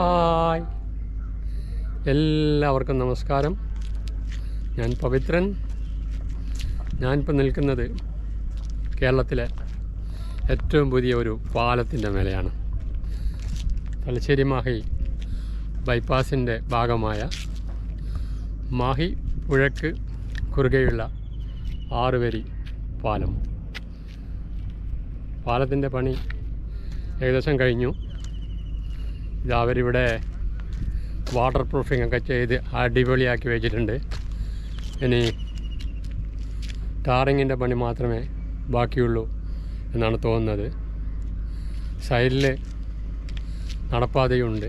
Hi. എല്ലാവർക്കും നമസ്കാരം. ഞാൻ പവിത്രൻ. ഞാനിപ്പോൾ നിൽക്കുന്നത് കേരളത്തിലെ ഏറ്റവും പുതിയ ഒരു പാലത്തിന്റെ മേലെയാണ് തലശ്ശേരി മാഹി ബൈപ്പാസിന്റെ ഭാഗമായ മാഹി പുഴക്ക് കുറുകെയുള്ള ആറുവരി പാലം. പാലത്തിന്റെ പണി ഏകദേശം കഴിഞ്ഞു. ഇത് അവരിവിടെ വാട്ടർ പ്രൂഫിംഗ് ഒക്കെ ചെയ്ത് അടിപൊളിയാക്കി വെച്ചിട്ടുണ്ട്. ഇനി ടാറിങ്ങിന്റെ പണി മാത്രമേ ബാക്കിയുള്ളൂ എന്നാണ് തോന്നുന്നത്. സൈഡിൽ നടപ്പാതയുണ്ട്.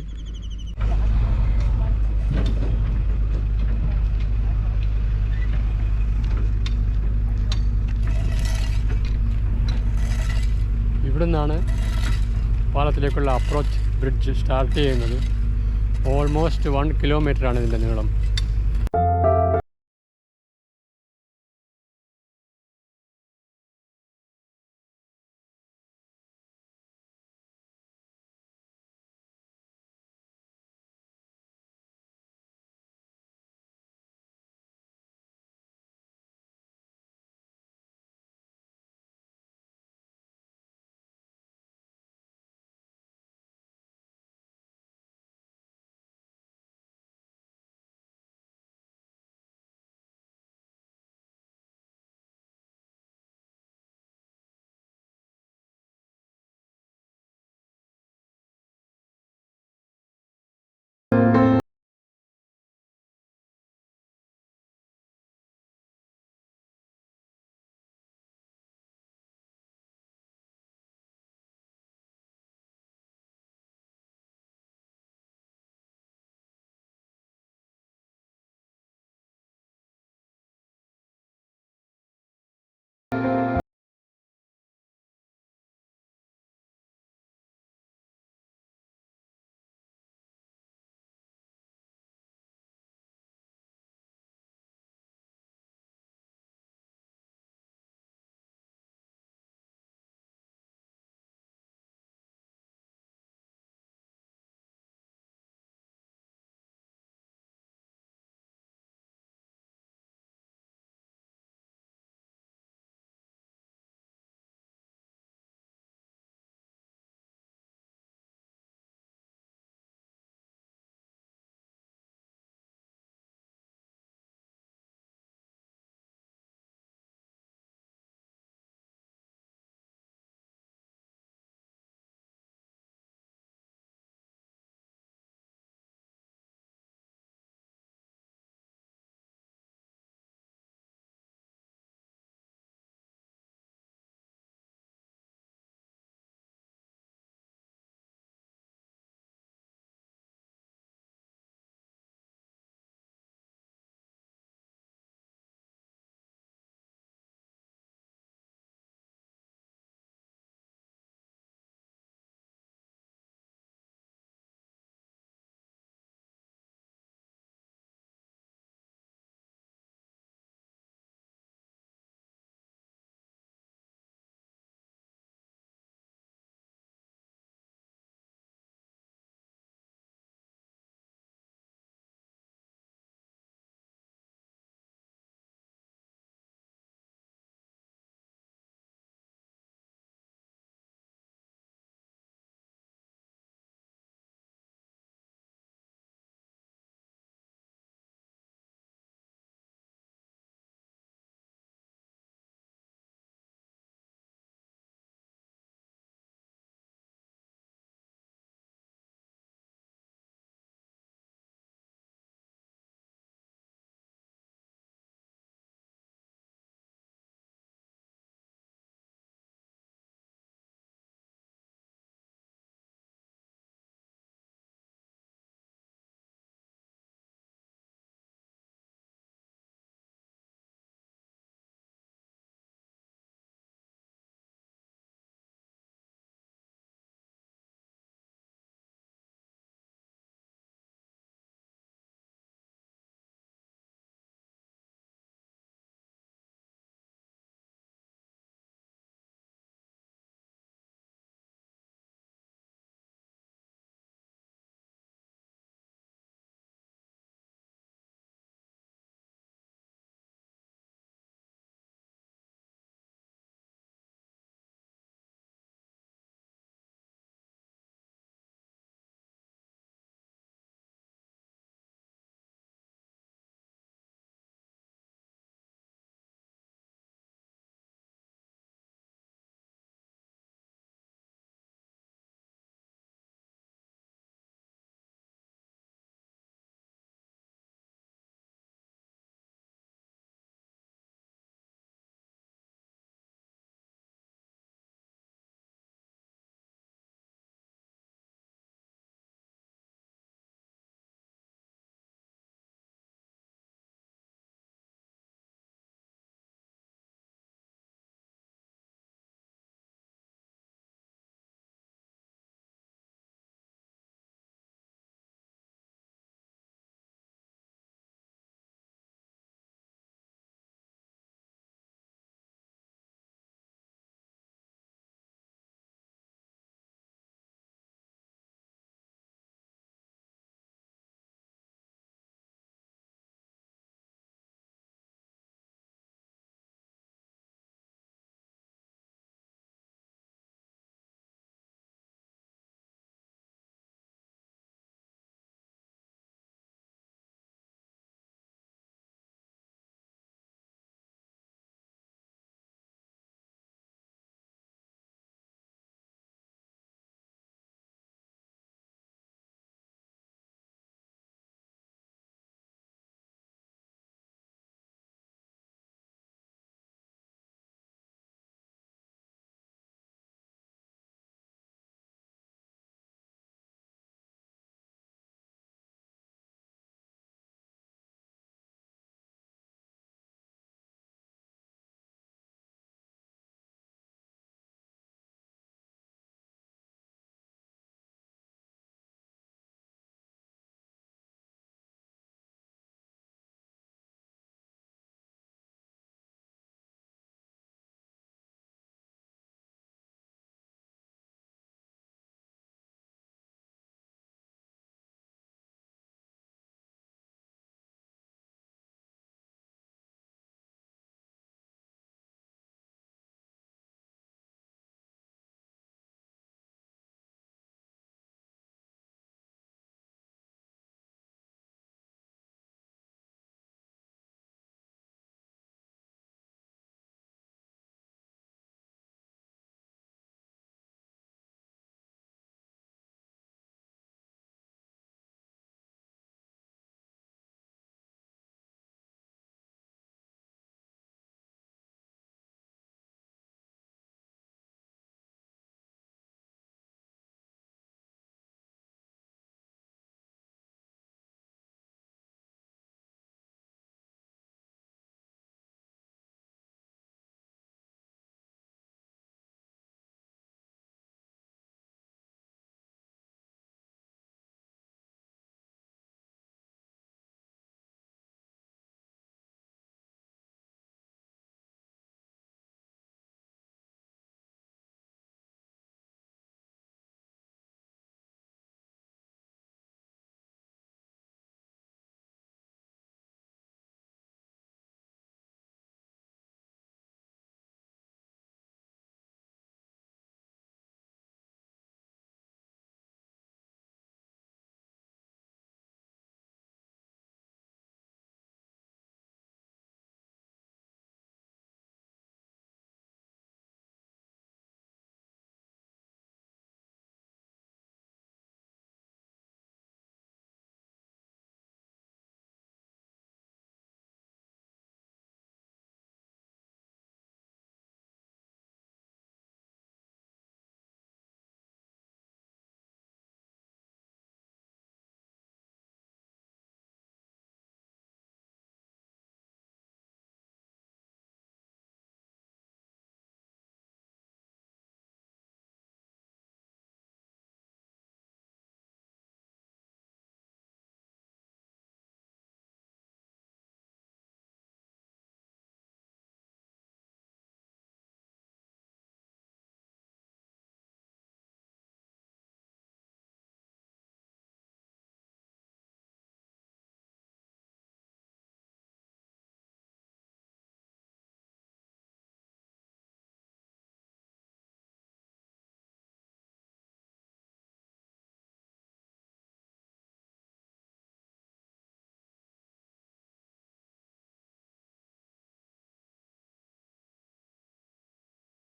ഇവിടെ നിന്നാണ് പാലത്തിലേക്കുള്ള അപ്രോച്ച് ബ്രിഡ്ജ് സ്റ്റാർട്ട് ചെയ്യുന്നത്. ഓൾമോസ്റ്റ് വൺ കിലോമീറ്ററാണ് ഇതിന്റെ നീളം.